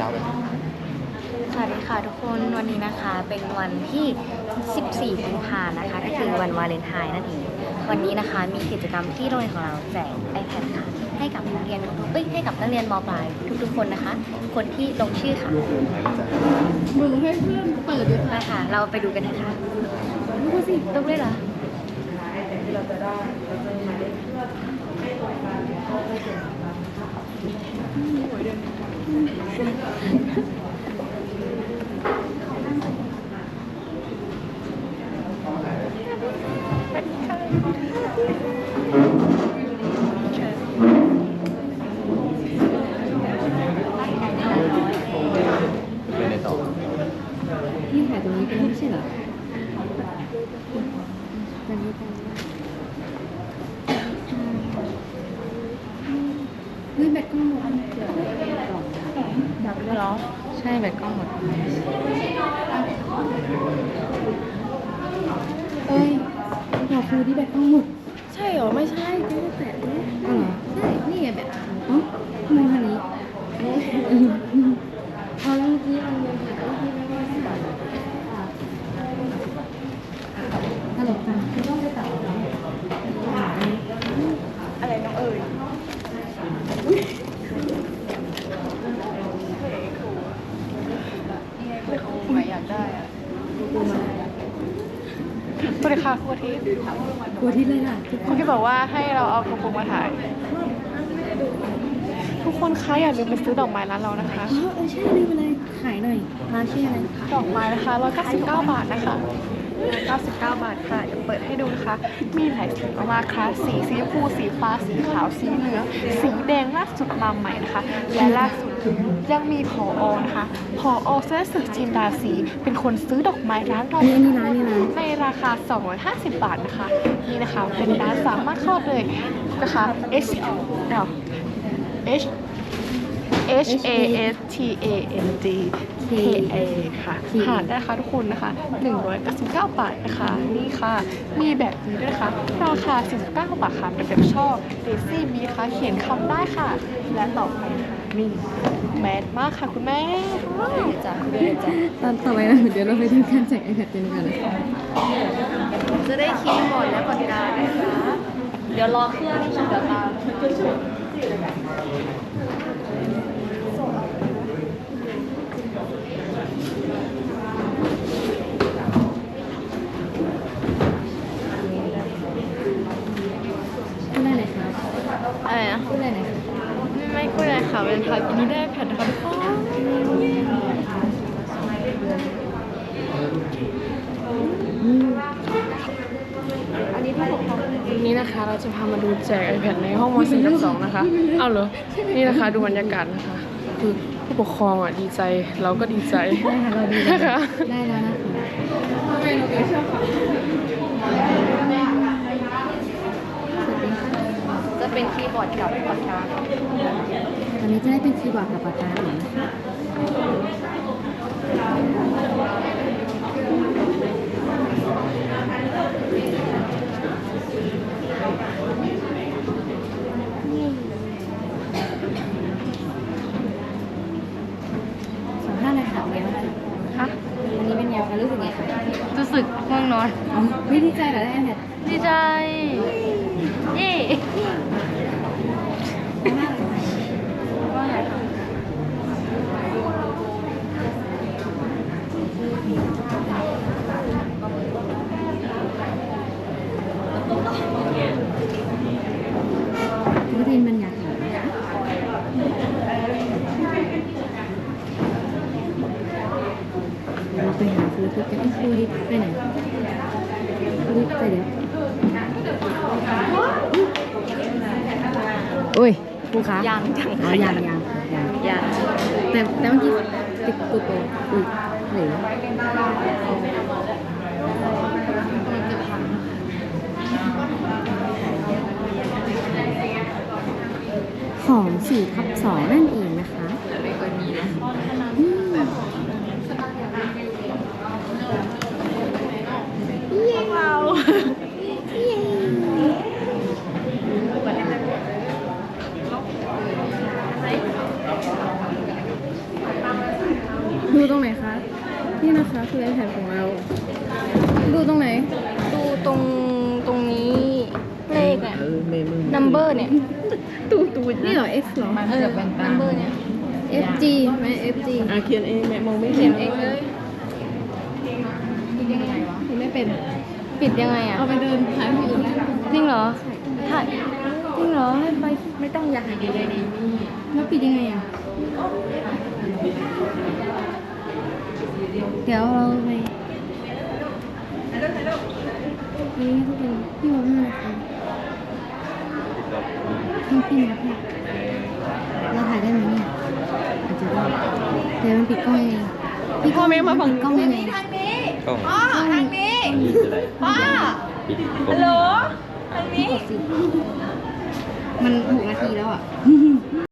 ยาวเลยสวัสดีค่ะทุกคนวันนี้นะคะเป็นวันที่ 14กุมภานะคะก็คือวันวาเลนไทน์นั่นเองวันนี้นะคะมีกิจกรรมที่โรงเรียนของเราแจก iPad ค่ะให้กับนักเรียนเอ้ยให้กับนักเรียนมปลายทุกๆคนนะคะ คนที่ลงชื่อค่ะมึงให้เพื่อนเปิดด้วยมาค่ะ เราไปดูกันนะคะดูสิลงเลยเหรอเป็นในต่อที่ถ่ายตรงนี้เป็นไม่ใช่เหรอตรงนี้ตรงนี้เฮ้ยแบตกล้องหมดเดี๋ย วกล่องดับแล้วเหรอ ใช่แบตกล้องหมดเอ้ยบอกครูที่แบตกล้องหมด ใช่เหรอ ไม่ใช่ไม่ได้แตะเลยอ๋อเหรอใช่ นี่ไงแบบอ๋อมองทางนี้เอาแล้วเมื่อกี้มันมองหาเมื่อกี้ไม่ว่าให้ฮัลโหลค่ะคุณต้องไปตัดเหรออะไรน้องเอ๋ยอุ้ยครูอยากได้อะสวัสดี ค่ะครูอาทิตย์กลัวที่เลยล่ะทุกครูที่บอกว่าให้เราเอากระปุกมาถ่าย ทุกคนคะอย่าลืมไปซื้อดอกไม้ร้านเรานะคะ อ๋อเออใช่ลืมไปเลยขายหน่อยร้านชื่ออะไรดอกไม้นะคะ199 บาทนะคะ199 บาทค่ะเดี๋ยวเปิดให้ดูนะคะ มีหลายสีมากๆค่ะ สีสีชมพู สีฟ้า สีขาว สีเหลือง สีแดงล่าสุดมาใหม่นะคะ และล่าสุด ยังมีผออนะคะผออเสื้อสึกจินดาสีเป็นคนซื้อดอกไม้ร้านเราอันนี้อันนี้ร้านนี่ร้านในราคา 250 บาทนะคะ นี่นะคะเป็นร้านสามารถเข้าเลยนะคะ H เดี๋ยว H H A S T A N D K A ค่ะ หาได้นะคะทุกคนนะคะ 199 บาทนะคะ นี่ค่ะ มีแบบนี้ด้วยนะคะราคา 49 บาทค่ะ เป็นแบบช่อเดซี่มีนะคะเขียนคำได้ค่ะ และต่อไปนะคะ นี่แมสมากค่ะคุณแม่จ้ะเดี๋ยวจ้ะตอนต่อไปนะเดี๋ยวเราไปดูการแจก iPad กันก่อนนะจะได้คีย์บอร์ดและปากกานะคะเดี๋ยวรอเครื่องนี่เดี๋ยวตาม พูดได้เลยครับ อะไรนะ พูดได้เลยครับ ไม่ไม่ คุยอะไรค่ะเป็นทายวันนี้ได้แผ่นนะคะทุกคนอันนี้ที่ผมวันนี้นะคะเราจะพามาดูแจก iPad ในห้องม .4 กับ2นะคะ เอาเหรอ นี่นะคะดูบรรยากาศนะคะ คือผู้ปกครองอะดีใจเราก็ดีใจได้ค่ะเราดีนะคะได้แล้วนะคะสวัสดีค่ะจะเป็นคีย์บอร์ดกับปากกาต อนนี้จะได้เป็นคีย์บอร์ดกับปากกาเหรอนะคะสัมภาษณ์หน่อยค่ะเป็นไงบ้างคะค่ะวันนี้เป็นไงบ้างคะรู้สึกไงคะรู้สึกง่วงนอน อ๋อไม่ดีใจเหรอได้ iPad ดีใจ เย้ว่าไงคะ นักเรียนบรรยากาศนะคะเรา ไปหาครูทิพย์กันครูทิพย์ไปไหนครูทิพย์ไปเดี๋ยวโอ้ยครูคะยังยังอ๋อยังยังยังยังแต่แต่เมื่อกี้ติดตัวโตอุ้ยหรือของสี่ทับสองนั่นเองนะคะอืมเย้ ว้าว เย้ นี่นะคะคือ iPad ของเรา ดูตรงไหน ดูตรงตรงนี้เลขอะ number เนี่ย ตูตูนี่เหรอ F เหรอเออ number เนี่ย FG ไหม FG อะเขียนเองแม่มองไม่เขีเห็ยนนเองเลยปิดยังไงวะไม่เป็น ปิดยังไงอะเอาไปเดินขายที่อื่นได้จริงเหรอถ่ายจริงเหรอให้ไปไม่ต้องอยากแล้วปิดยังไงอะ เดี๋ยวเราไปอันนี้ก็เป็นพี่บอกให้นะคะพี่พี่นะพี่เราถ่ายได้ไหมเนี่ยอาจจะได้เดี๋ยวมันปิดกล้องยังไงพี่พ่อแม่มาฝั่งกล้องยังไงกล้องอ๋อทางนี้นี่คืออะไรป้าปิดกฮัลโหลทางนี้มันหกนาทีแล้วอะ